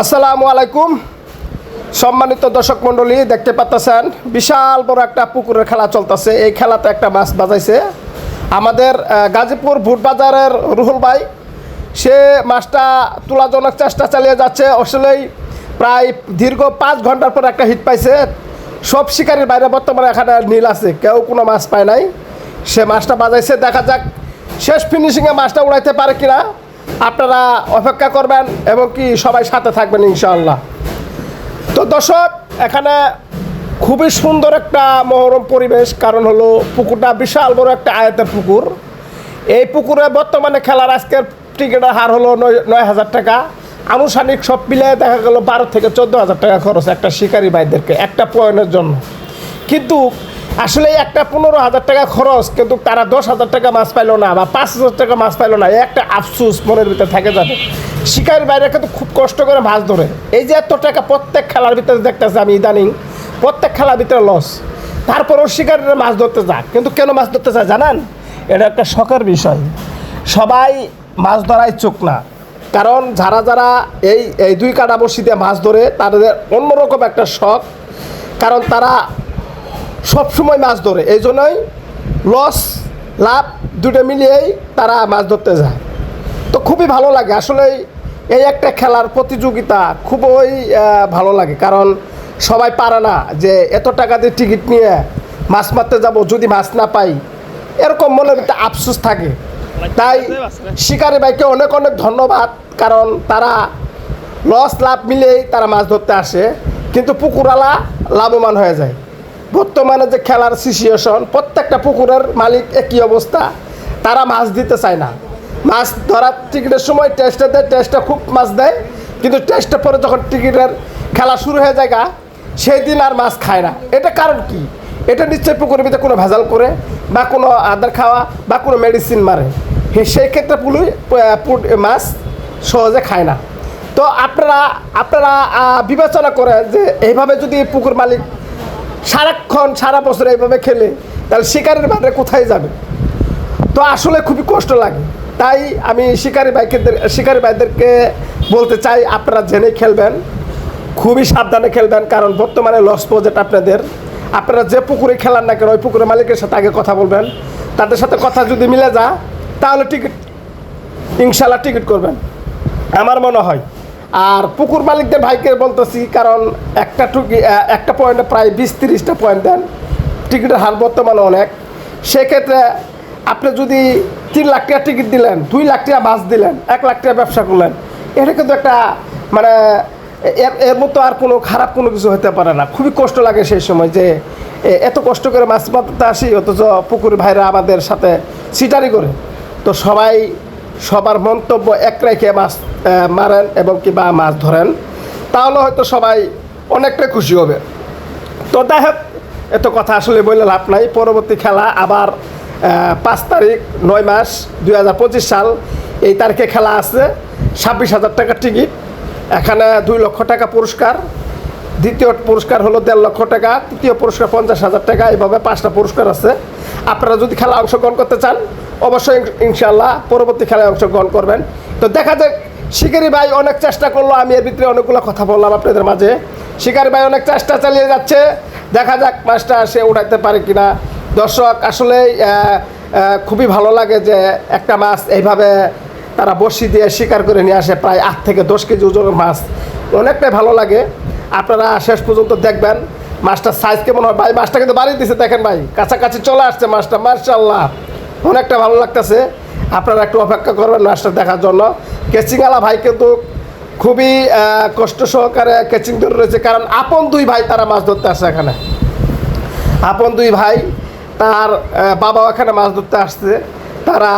আসসালামু আলাইকুম। সম্মানিত দর্শক মণ্ডলী, দেখতে পাচ্ছেন বিশাল বড় একটা পুকুরের খেলা চলতেছে। এই খেলাতে একটা মাছ বাজাইছে। আমাদের গাজীপুর ভুট বাজারের রুহুল ভাই, সে মাছটা তোলার জন্য চেষ্টা চালিয়ে যাচ্ছে। আসলেই প্রায় দীর্ঘ পাঁচ ঘণ্টার পর একটা হিট পাইছে। সব শিকারির বাইরে বর্তমানে এখানে নীল আছে, কেউ কোনো মাছ পায় নাই। সে মাছটা বাজাইছে, দেখা যাক শেষ ফিনিশিংয়ে মাছটা উড়াইতে পারে কিনা। আপনারা অপেক্ষা করবেন এবং কি সবাই সাথে থাকবেন ইনশাআল্লাহ। তো দর্শক, এখানে খুবই সুন্দর একটা মনোরম পরিবেশ, কারণ হলো পুকুরটা বিশাল বড় একটা আয়তের পুকুর। এই পুকুরে বর্তমানে খেলার আজকের টিকিটের হার হলো নয় নয় হাজার টাকা। আনুষ্ঠানিক সব মিলে দেখা গেল বারো থেকে চোদ্দ হাজার টাকা খরচ একটা শিকারি ভাইদেরকে, একটা পয়েন্টের জন্য। কিন্তু আসলে একটা পনেরো হাজার টাকা খরচ কিন্তু তারা দশ হাজার টাকা মাছ পাইলো না বা পাঁচ হাজার টাকা মাছ পাইলো না একটা আফসুস মনের ভিতরে থাকে যাবে। শিকারের বাইরে কিন্তু খুব কষ্ট করে মাছ ধরে। এই যে এত টাকা প্রত্যেক খেলার ভিতরে দেখতেছে আমি ইদানিং, প্রত্যেক খেলার ভিতরে লস তারপরেও শিকারীরা মাছ ধরতে যায় কিন্তু কেন মাছ ধরতে চায় জানান? এটা একটা শখের বিষয়। সবাই মাছ ধরা ইচ্ছুক না। কারণ যারা যারা এই এই দুই কাটা বসিতে মাছ ধরে তাদের অন্যরকম একটা শখ। কারণ তারা সব সময় মাছ ধরে। এই জন্যই লস লাভ দুটো মিলিয়েই তারা মাছ ধরতে যায়। তো খুবই ভালো লাগে। আসলে এই একটা খেলার প্রতিযোগিতা খুবই ভালো লাগে। কারণ সবাই পারে না যে এত টাকা দিয়ে টিকিট নিয়ে মাছ মারতে যাব যদি মাছ না পাই। এরকম মনের একটা আফসোস থাকে। তাই শিকারি ভাইকে অনেক অনেক ধন্যবাদ। কারণ তারা লস লাভ মিলেই তারা মাছ ধরতে আসে, কিন্তু পুকুরালা লাভবান হয়ে যায়। বর্তমানে যে খেলার সিচুয়েশন প্রত্যেকটা পুকুরের মালিক একই অবস্থা, তারা মাছ দিতে চায় না। মাছ ধরার টিকিটের সময় টেস্টে দেয় টেস্টে খুব মাছ দেয়, কিন্তু টেস্টের পরে যখন টিকিটের খেলা শুরু হয়ে যায় সেই দিন আর মাছ খায় না। এটা কারণ কি? এটা নিশ্চয়ই পুকুরের ভিতরে কোনো ভেজাল করে, বা কোনো আদার খাওয়া, বা কোনো মেডিসিন মারে। সেই ক্ষেত্রে পুলুই মাছ সহজে খায় না। তো আপনারা আপনারা বিবেচনা করে যে এইভাবে যদি পুকুর মালিক সারাক্ষণ, সারা বছর এইভাবে খেলে, তাহলে শিকারের বাইরে কোথায় যাবে? তো আসলে খুবই কষ্ট লাগে। তাই আমি শিকারি বাইকের শিকারি ভাইদেরকে বলতে চাই, আপনারা জেনে খেলবেন, খুবই সাবধানে খেলবেন, কারণ বর্তমানে লস প্রজেক্ট আপনাদের। আপনারা যে পুকুরে খেলান না কেন, ওই পুকুরের মালিকের সাথে আগে কথা বলবেন। তাদের সাথে কথা যদি মিলে যা তাহলে টিকিট ইনশাল্লাহ টিকিট করবেন। আমার মনে হয়। আর পুকুর মালিকদের ভাইকে বলতেছি, কারণ একটা টুকি একটা পয়েন্টে প্রায় বিশ তিরিশটা পয়েন্ট দেন। টিকিটের হার বর্তমানে অনেক। সেক্ষেত্রে আপনি যদি তিন লাখ টাকা টিকিট দিলেন, দুই লাখ টাকা বাস দিলেন, এক লাখ টাকা ব্যবসা করলেন, এটা কিন্তু একটা মানে এর এর মতো আর কোনো খারাপ কোনো কিছু হতে পারে না। খুবই কষ্ট লাগে সেই সময় যে এত কষ্ট করে মাছ মারতে আসি, অথচ পুকুর ভাইরা আমাদের সাথে সিটারি করে। তো সবাই সবার মন্তব্য এক রেখে মাছ মারেন এবং কি বা মাছ ধরেন, তাহলে হয়তো সবাই অনেকটাই খুশি হবে। তো দেখ এত কথা আসলে বললে লাভ নাই। পরবর্তী খেলা আবার পাঁচ তারিখ, নয় মাস, দুই হাজার পঁচিশ সাল, এই তারিখে খেলা আছে। ছাব্বিশ হাজার টাকার টিকিট, এখানে দুই লক্ষ টাকা পুরস্কার। দ্বিতীয় পুরস্কার হলো দেড় লক্ষ টাকা, তৃতীয় পুরস্কার পঞ্চাশ হাজার টাকা এইভাবে পাঁচটা পুরস্কার আছে। আপনারা যদি খেলা অংশগ্রহণ করতে চান অবশ্যই ইনশাল্লাহ পরবর্তী খেলায় অংশগ্রহণ করবেন। তো দেখা যাক, শিকারি ভাই অনেক চেষ্টা করল, আমি এর ভিতরে অনেকগুলো কথা বললাম আপনাদের মাঝে। শিকারি ভাই অনেক চেষ্টা চালিয়ে যাচ্ছে, দেখা যাক মাছটা সে উঠাইতে পারে কিনা। দর্শক, আসলে খুবই ভালো লাগে যে একটা মাছ এইভাবে তারা বসি দিয়ে শিকার করে নিয়ে আসে, প্রায় আট থেকে দশ কেজি ওজনের মাছ। অনেকটাই ভালো লাগে। আপনারা শেষ পর্যন্ত দেখবেন, মাছটার সাইজ কেমন হয়। ভাই, মাছটা কিন্তু বাড়িয়ে দিছে, দেখেন ভাই, কাছাকাছি চলে আসছে মাছটা মার্শাল্লাহ অনেকটা ভালো লাগতেছে। আপনারা একটু অপেক্ষা করবেন নাচটা দেখার জন্য। কেচিংওয়ালা ভাই কিন্তু খুবই কষ্ট সহকারে কেচিং ধরে রয়েছে, কারণ আপন দুই ভাই তারা মাছ ধরতে আসে এখানে। আপন দুই ভাই তার বাবাও এখানে মাছ ধরতে আসছে। তারা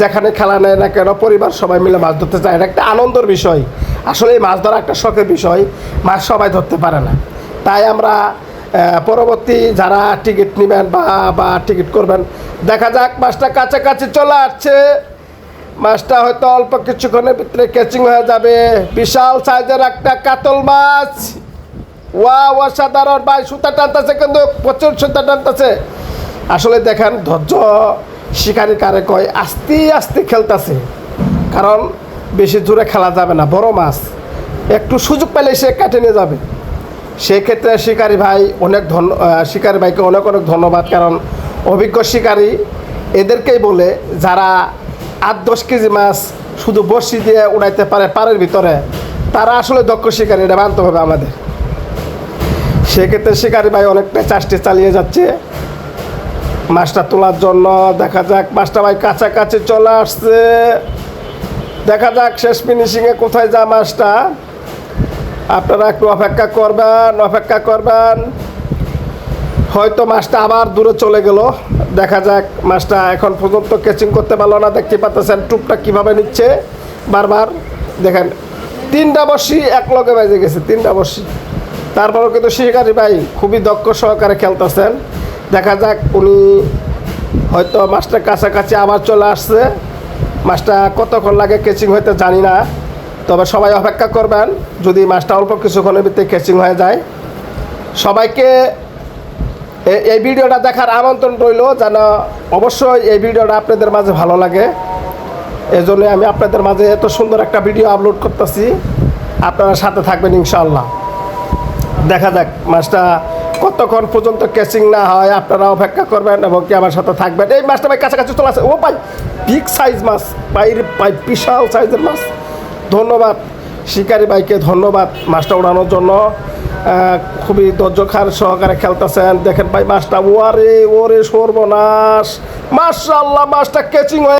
যেখানে খেলা নেয় না কেন, পরিবার সবাই মিলে মাছ ধরতে চায় এটা একটা আনন্দের বিষয়। আসলে এই মাছ ধরা একটা শখের বিষয়। মাছ সবাই ধরতে পারে না। তাই আমরা পরবর্তী যারা টিকিট নেবেন বা বা টিকিট করবেন, দেখা যাক মাছটা কাছাকাছি চলে আসছে। মাছটা হয়তো অল্প কিছুক্ষণের ভিতরে ক্যাচিং হয়ে যাবে। বিশাল সাইজের একটা কাতল মাছ। ওয়া অসাধারণ। ভাই, সুতা টানতেছে কিন্তু, প্রচুর সুতা টানতেছে। আসলে দেখেন, ধৈর্য শিকারি কারে কয়, আস্তে আস্তে খেলতেছে। কারণ বেশি দূরে খেলা যাবে না, বড় মাছ। একটু সুযোগ পেলে সে কেটে নিয়ে যাবে। সেক্ষেত্রে শিকারি ভাই অনেক ধন্য শিকারি ভাইকে অনেক অনেক ধন্যবাদ। কারণ অভিজ্ঞ শিকারি এদেরকেই বলে যারা আট দশ কেজি মাছ শুধু বড়শি দিয়ে উড়াইতে পারে পারের ভিতরে, তারা আসলে দক্ষ শিকারি, এটা মানতে হবে আমাদের। সেক্ষেত্রে শিকারি ভাই অনেকটা চাষটি চালিয়ে যাচ্ছে। মাছটা তোলার জন্য দেখা যাক, মাছটা ভাই কাছাকাছি চলে আসছে। দেখা যাক শেষ ফিনিশিংয়ে কোথায় যা মাছটা। আপনারা একটু অপেক্ষা করবেন অপেক্ষা করবেন। হয়তো মাছটা আবার দূরে চলে গেল। দেখা যাক, মাছটা এখন পর্যন্ত কেচিং করতে পারল না। দেখতে পাচ্ছেন টুপটা কীভাবে নিচ্ছে বারবার। দেখেন, তিনটা বর্ষি এক লগে বেজে গেছে, তিনটা বর্ষি তারপরেও কিন্তু শিকারি ভাই খুবই দক্ষ সহকারে খেলতেছেন। দেখা যাক, উনি হয়তো মাছটা কাছাকাছি আবার চলে আসছে। মাছটা কতক্ষণ লাগে কেচিং হইতে জানি না। তবে সবাই অপেক্ষা করবেন, যদি মাছটা অল্প কিছুক্ষণের ভিতরে ক্যাচিং হয়ে যায়। সবাইকে এই ভিডিওটা দেখার আমন্ত্রণ রইল, যেন অবশ্যই এই ভিডিওটা আপনাদের মাঝে ভালো লাগে। এই জন্য আমি আপনাদের মাঝে এত সুন্দর একটা ভিডিও আপলোড করতেছি। আপনারা সাথে থাকবেন ইনশাল্লাহ দেখা যাক মাছটা কতক্ষণ পর্যন্ত ক্যাচিং না হয়, আপনারা অপেক্ষা করবেন এবং কি আমার সাথে থাকবেন। এই মাছটা ভাই কাছাকাছি চলে আসে। ও ভাই বিগ সাইজ মাছ, ভাই বিশাল সাইজের মাছ। ধন্যবাদ শিকারি ভাইকে ধন্যবাদ মাছটা উড়ানোর জন্য। খুবই ধৈর্যখার সহকারে খেলতেছেন। দেখেন ভাই, মাছটা ওয়ারে ওরে সর্বনাশ। মার্শাল্লাহ মাছটা ক্যাচিং হয়ে